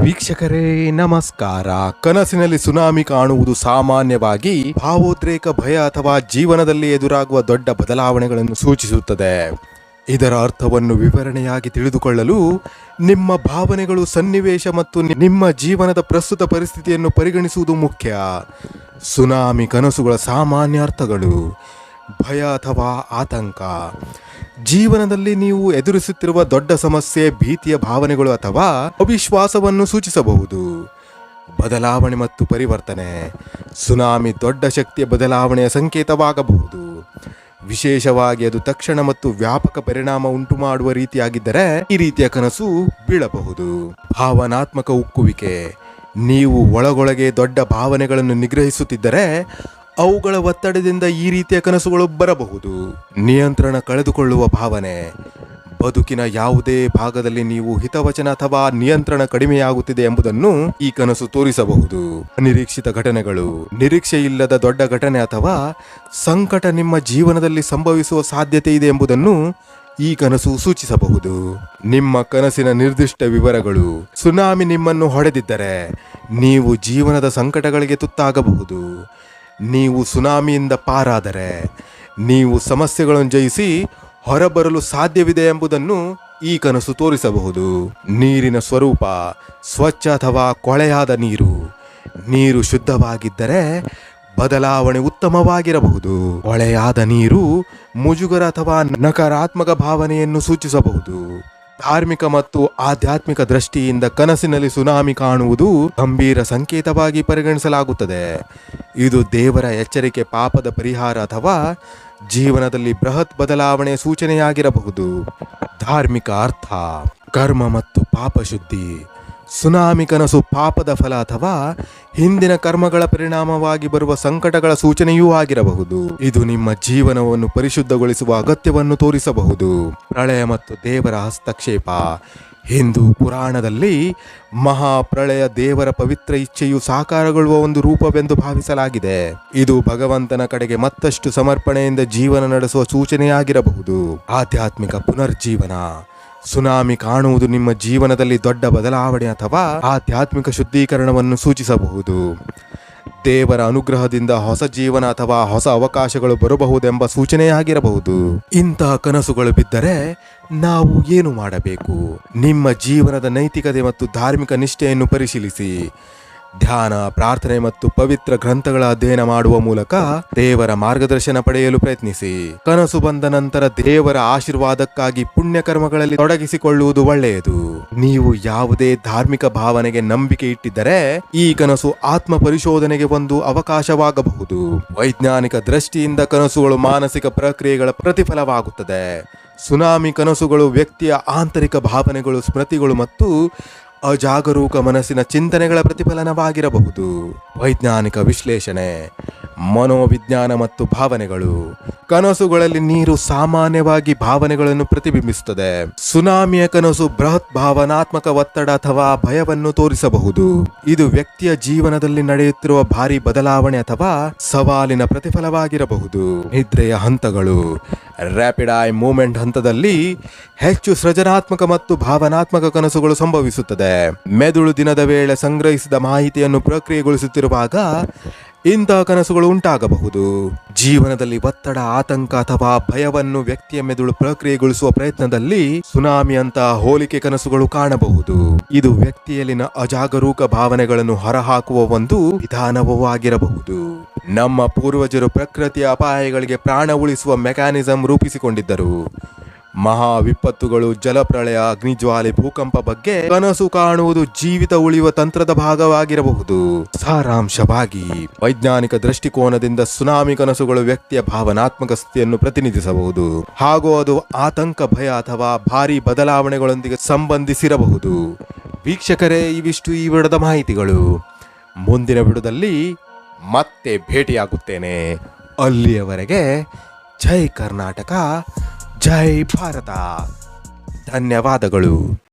ವೀಕ್ಷಕರೇ, ನಮಸ್ಕಾರ. ಕನಸಿನಲ್ಲಿ ಸುನಾಮಿ ಕಾಣುವುದು ಸಾಮಾನ್ಯವಾಗಿ ಭಾವೋದ್ರೇಕ ಭಯ ಅಥವಾ ಜೀವನದಲ್ಲಿ ಎದುರಾಗುವ ದೊಡ್ಡ ಬದಲಾವಣೆಗಳನ್ನು ಸೂಚಿಸುತ್ತದೆ. ಇದರ ಅರ್ಥವನ್ನು ವಿವರಣೆಯಾಗಿ ತಿಳಿದುಕೊಳ್ಳಲು ನಿಮ್ಮ ಭಾವನೆಗಳು ಸನ್ನಿವೇಶ ಮತ್ತು ನಿಮ್ಮ ಜೀವನದ ಪ್ರಸ್ತುತ ಪರಿಸ್ಥಿತಿಯನ್ನು ಪರಿಗಣಿಸುವುದು ಮುಖ್ಯ. ಸುನಾಮಿ ಕನಸುಗಳ ಸಾಮಾನ್ಯ ಅರ್ಥಗಳು ಭಯ ಅಥವಾ ಆತಂಕ. ಜೀವನದಲ್ಲಿ ನೀವು ಎದುರಿಸುತ್ತಿರುವ ದೊಡ್ಡ ಸಮಸ್ಯೆ, ಭೀತಿಯ ಭಾವನೆಗಳು ಅಥವಾ ಅವಿಶ್ವಾಸವನ್ನು ಸೂಚಿಸಬಹುದು. ಬದಲಾವಣೆ ಮತ್ತು ಪರಿವರ್ತನೆ. ಸುನಾಮಿ ದೊಡ್ಡ ಶಕ್ತಿಯ ಬದಲಾವಣೆಯ ಸಂಕೇತವಾಗಬಹುದು. ವಿಶೇಷವಾಗಿ ಅದು ತಕ್ಷಣ ಮತ್ತು ವ್ಯಾಪಕ ಪರಿಣಾಮ ಉಂಟು ಮಾಡುವ ರೀತಿಯಾಗಿದ್ದರೆ ಈ ರೀತಿಯ ಕನಸು ಬೀಳಬಹುದು. ಭಾವನಾತ್ಮಕ ಉಕ್ಕುವಿಕೆ. ನೀವು ಒಳಗೊಳಗೆ ದೊಡ್ಡ ಭಾವನೆಗಳನ್ನು ನಿಗ್ರಹಿಸುತ್ತಿದ್ದರೆ ಅವುಗಳ ಒತ್ತಡದಿಂದ ಈ ರೀತಿಯ ಕನಸುಗಳು ಬರಬಹುದು. ನಿಯಂತ್ರಣ ಕಳೆದುಕೊಳ್ಳುವ ಭಾವನೆ. ಬದುಕಿನ ಯಾವುದೇ ಭಾಗದಲ್ಲಿ ನೀವು ಹಿತವಚನ ಅಥವಾ ನಿಯಂತ್ರಣ ಕಡಿಮೆಯಾಗುತ್ತಿದೆ ಎಂಬುದನ್ನು ಈ ಕನಸು ತೋರಿಸಬಹುದು. ಅನಿರೀಕ್ಷಿತ ಘಟನೆಗಳು, ನಿರೀಕ್ಷೆ ಇಲ್ಲದ ದೊಡ್ಡ ಘಟನೆ ಅಥವಾ ಸಂಕಟ ನಿಮ್ಮ ಜೀವನದಲ್ಲಿ ಸಂಭವಿಸುವ ಸಾಧ್ಯತೆ ಇದೆ ಎಂಬುದನ್ನು ಈ ಕನಸು ಸೂಚಿಸಬಹುದು. ನಿಮ್ಮ ಕನಸಿನ ನಿರ್ದಿಷ್ಟ ವಿವರಗಳು, ಸುನಾಮಿ ನಿಮ್ಮನ್ನು ಹೊಡೆದಿದ್ದರೆ ನೀವು ಜೀವನದ ಸಂಕಟಗಳಿಗೆ ತುತ್ತಾಗಬಹುದು. ನೀವು ಸುನಾಮಿಯಿಂದ ಪಾರಾದರೆ, ನೀವು ಸಮಸ್ಯೆಗಳನ್ನು ಜಯಿಸಿ ಹೊರಬರಲು ಸಾಧ್ಯವಿದೆ ಎಂಬುದನ್ನು ಈ ಕನಸು ತೋರಿಸಬಹುದು. ನೀರಿನ ಸ್ವರೂಪ ಸ್ವಚ್ಛ ಅಥವಾ ಕೊಳೆಯಾದ ನೀರು. ನೀರು ಶುದ್ಧವಾಗಿದ್ದರೆ ಬದಲಾವಣೆ ಉತ್ತಮವಾಗಿರಬಹುದು. ಕೊಳೆಯಾದ ನೀರು ಮುಜುಗರ ಅಥವಾ ನಕಾರಾತ್ಮಕ ಭಾವನೆಯನ್ನು ಸೂಚಿಸಬಹುದು. ಧಾರ್ಮಿಕ ಮತ್ತು ಆಧ್ಯಾತ್ಮಿಕ ದೃಷ್ಟಿಯಿಂದ ಕನಸಿನಲ್ಲಿ ಸುನಾಮಿ ಕಾಣುವುದು ಗಂಭೀರ ಸಂಕೇತವಾಗಿ ಪರಿಗಣಿಸಲಾಗುತ್ತದೆ. ಇದು ದೇವರ ಎಚ್ಚರಿಕೆ, ಪಾಪದ ಪರಿಹಾರ ಅಥವಾ ಜೀವನದಲ್ಲಿ ಬೃಹತ್ ಬದಲಾವಣೆಯ ಸೂಚನೆಯಾಗಿರಬಹುದು. ಧಾರ್ಮಿಕ ಅರ್ಥ, ಕರ್ಮ ಮತ್ತು ಪಾಪ ಶುದ್ಧಿ ಸುನಾಮಿ ಕನಸು ಪಾಪದ ಫಲ ಅಥವಾ ಹಿಂದಿನ ಕರ್ಮಗಳ ಪರಿಣಾಮವಾಗಿ ಬರುವ ಸಂಕಟಗಳ ಸೂಚನೆಯೂ ಆಗಿರಬಹುದು. ಇದು ನಿಮ್ಮ ಜೀವನವನ್ನು ಪರಿಶುದ್ಧಗೊಳಿಸುವ ಅಗತ್ಯವನ್ನು ತೋರಿಸಬಹುದು. ಪ್ರಳಯ ಮತ್ತು ದೇವರ ಹಸ್ತಕ್ಷೇಪ. ಹಿಂದೂ ಪುರಾಣದಲ್ಲಿ ಮಹಾಪ್ರಳಯ ದೇವರ ಪವಿತ್ರ ಇಚ್ಛೆಯು ಸಾಕಾರಗೊಳ್ಳುವ ಒಂದು ರೂಪವೆಂದು ಭಾವಿಸಲಾಗಿದೆ. ಇದು ಭಗವಂತನ ಕಡೆಗೆ ಮತ್ತಷ್ಟು ಸಮರ್ಪಣೆಯಿಂದ ಜೀವನ ನಡೆಸುವ ಸೂಚನೆಯಾಗಿರಬಹುದು. ಆಧ್ಯಾತ್ಮಿಕ ಪುನರ್ಜೀವನ. ಸುನಾಮಿ ಕಾಣುವುದು ನಿಮ್ಮ ಜೀವನದಲ್ಲಿ ದೊಡ್ಡ ಬದಲಾವಣೆ ಅಥವಾ ಆಧ್ಯಾತ್ಮಿಕ ಶುದ್ಧೀಕರಣವನ್ನು ಸೂಚಿಸಬಹುದು. ದೇವರ ಅನುಗ್ರಹದಿಂದ ಹೊಸ ಜೀವನ ಅಥವಾ ಹೊಸ ಅವಕಾಶಗಳು ಬರಬಹುದೆಂಬ ಸೂಚನೆಯಾಗಿರಬಹುದು. ಇಂತಹ ಕನಸುಗಳು ಬಿದ್ದರೆ ನಾವು ಏನು ಮಾಡಬೇಕು? ನಿಮ್ಮ ಜೀವನದ ನೈತಿಕತೆ ಮತ್ತು ಧಾರ್ಮಿಕ ನಿಷ್ಠೆಯನ್ನು ಪರಿಶೀಲಿಸಿ. ಧ್ಯಾನ, ಪ್ರಾರ್ಥನೆ ಮತ್ತು ಪವಿತ್ರ ಗ್ರಂಥಗಳ ಅಧ್ಯಯನ ಮಾಡುವ ಮೂಲಕ ದೇವರ ಮಾರ್ಗದರ್ಶನ ಪಡೆಯಲು ಪ್ರಯತ್ನಿಸಿ. ಕನಸು ಬಂದ ನಂತರ ದೇವರ ಆಶೀರ್ವಾದಕ್ಕಾಗಿ ಪುಣ್ಯ ಕರ್ಮಗಳಲ್ಲಿ ತೊಡಗಿಸಿಕೊಳ್ಳುವುದು ಒಳ್ಳೆಯದು. ನೀವು ಯಾವುದೇ ಧಾರ್ಮಿಕ ಭಾವನೆಗೆ ನಂಬಿಕೆ ಇಟ್ಟಿದ್ದರೆ ಈ ಕನಸು ಆತ್ಮ ಪರಿಶೋಧನೆಗೆ ಒಂದು ಅವಕಾಶವಾಗಬಹುದು. ವೈಜ್ಞಾನಿಕ ದೃಷ್ಟಿಯಿಂದ ಕನಸುಗಳು ಮಾನಸಿಕ ಪ್ರಕ್ರಿಯೆಗಳ ಪ್ರತಿಫಲವಾಗುತ್ತದೆ. ಸುನಾಮಿ ಕನಸುಗಳು ವ್ಯಕ್ತಿಯ ಆಂತರಿಕ ಭಾವನೆಗಳು, ಸ್ಮೃತಿಗಳು ಮತ್ತು ಅಜಾಗರೂಕ ಮನಸ್ಸಿನ ಚಿಂತನೆಗಳ ಪ್ರತಿಫಲನವಾಗಿರಬಹುದು. ವೈಜ್ಞಾನಿಕ ವಿಶ್ಲೇಷಣೆ, ಮನೋವಿಜ್ಞಾನ ಮತ್ತು ಭಾವನೆಗಳು ಕನಸುಗಳಲ್ಲಿ ನೀರು ಸಾಮಾನ್ಯವಾಗಿ ಭಾವನೆಗಳನ್ನು ಪ್ರತಿಬಿಂಬಿಸುತ್ತದೆ. ಸುನಾಮಿಯ ಕನಸು ಬೃಹತ್ ಭಾವನಾತ್ಮಕ ಒತ್ತಡ ಅಥವಾ ಭಯವನ್ನು ತೋರಿಸಬಹುದು. ಇದು ವ್ಯಕ್ತಿಯ ಜೀವನದಲ್ಲಿ ನಡೆಯುತ್ತಿರುವ ಭಾರಿ ಬದಲಾವಣೆ ಅಥವಾ ಸವಾಲಿನ ಪ್ರತಿಫಲವಾಗಿರಬಹುದು. ನಿದ್ರೆಯ ಹಂತಗಳು ರ್ಯಾಪಿಡ್ ಐ ಮೂಮೆಂಟ್ ಹಂತದಲ್ಲಿ ಹೆಚ್ಚು ಸೃಜನಾತ್ಮಕ ಮತ್ತು ಭಾವನಾತ್ಮಕ ಕನಸುಗಳು ಸಂಭವಿಸುತ್ತದೆ. ಮೆದುಳು ದಿನದ ವೇಳೆ ಸಂಗ್ರಹಿಸಿದ ಮಾಹಿತಿಯನ್ನು ಪ್ರಕ್ರಿಯೆಗೊಳಿಸುತ್ತಿರುವಾಗ ಇಂತಹ ಕನಸುಗಳು ಉಂಟಾಗಬಹುದು. ಜೀವನದಲ್ಲಿ ಒತ್ತಡ, ಆತಂಕ ಅಥವಾ ಭಯವನ್ನು ವ್ಯಕ್ತಿಯ ಮೆದುಳು ಪ್ರಕ್ರಿಯೆಗೊಳಿಸುವ ಪ್ರಯತ್ನದಲ್ಲಿ ಸುನಾಮಿ ಅಂತಹ ಹೋಲಿಕೆ ಕನಸುಗಳು ಕಾಣಬಹುದು. ಇದು ವ್ಯಕ್ತಿಯಲ್ಲಿನ ಅಜಾಗರೂಕ ಭಾವನೆಗಳನ್ನು ಹೊರಹಾಕುವ ಒಂದು ವಿಧಾನವೂ ಆಗಿರಬಹುದು. ನಮ್ಮ ಪೂರ್ವಜರು ಪ್ರಕೃತಿಯ ಅಪಾಯಗಳಿಗೆ ಪ್ರಾಣ ಉಳಿಸುವ ಮೆಕ್ಯಾನಿಸಂ ರೂಪಿಸಿಕೊಂಡಿದ್ದರು. ಮಹಾ ವಿಪತ್ತುಗಳು ಜಲಪ್ರಳಯ, ಅಗ್ನಿಜ್ವಾಲೆ, ಭೂಕಂಪ ಬಗ್ಗೆ ಕನಸು ಕಾಣುವುದು ಜೀವಿತ ಉಳಿಯುವ ತಂತ್ರದ ಭಾಗವಾಗಿರಬಹುದು. ಸಾರಾಂಶವಾಗಿ, ವೈಜ್ಞಾನಿಕ ದೃಷ್ಟಿಕೋನದಿಂದ ಸುನಾಮಿ ಕನಸುಗಳು ವ್ಯಕ್ತಿಯ ಭಾವನಾತ್ಮಕ ಸ್ಥಿತಿಯನ್ನು ಪ್ರತಿನಿಧಿಸಬಹುದು. ಹಾಗೂ ಅದು ಆತಂಕ, ಭಯ ಅಥವಾ ಭಾರಿ ಬದಲಾವಣೆಗಳೊಂದಿಗೆ ಸಂಬಂಧಿಸಿರಬಹುದು. ವೀಕ್ಷಕರೇ, ಇವಿಷ್ಟು ಈ ವಿಡದ ಮಾಹಿತಿಗಳು. ಮುಂದಿನ ವಿಡದಲ್ಲಿ ಮತ್ತೆ ಭೇಟಿಯಾಗುತ್ತೇನೆ. ಅಲ್ಲಿಯವರೆಗೆ ಜೈ ಕರ್ನಾಟಕ. ಜೈ ಭಾರತ. ಧನ್ಯವಾದಗಳು.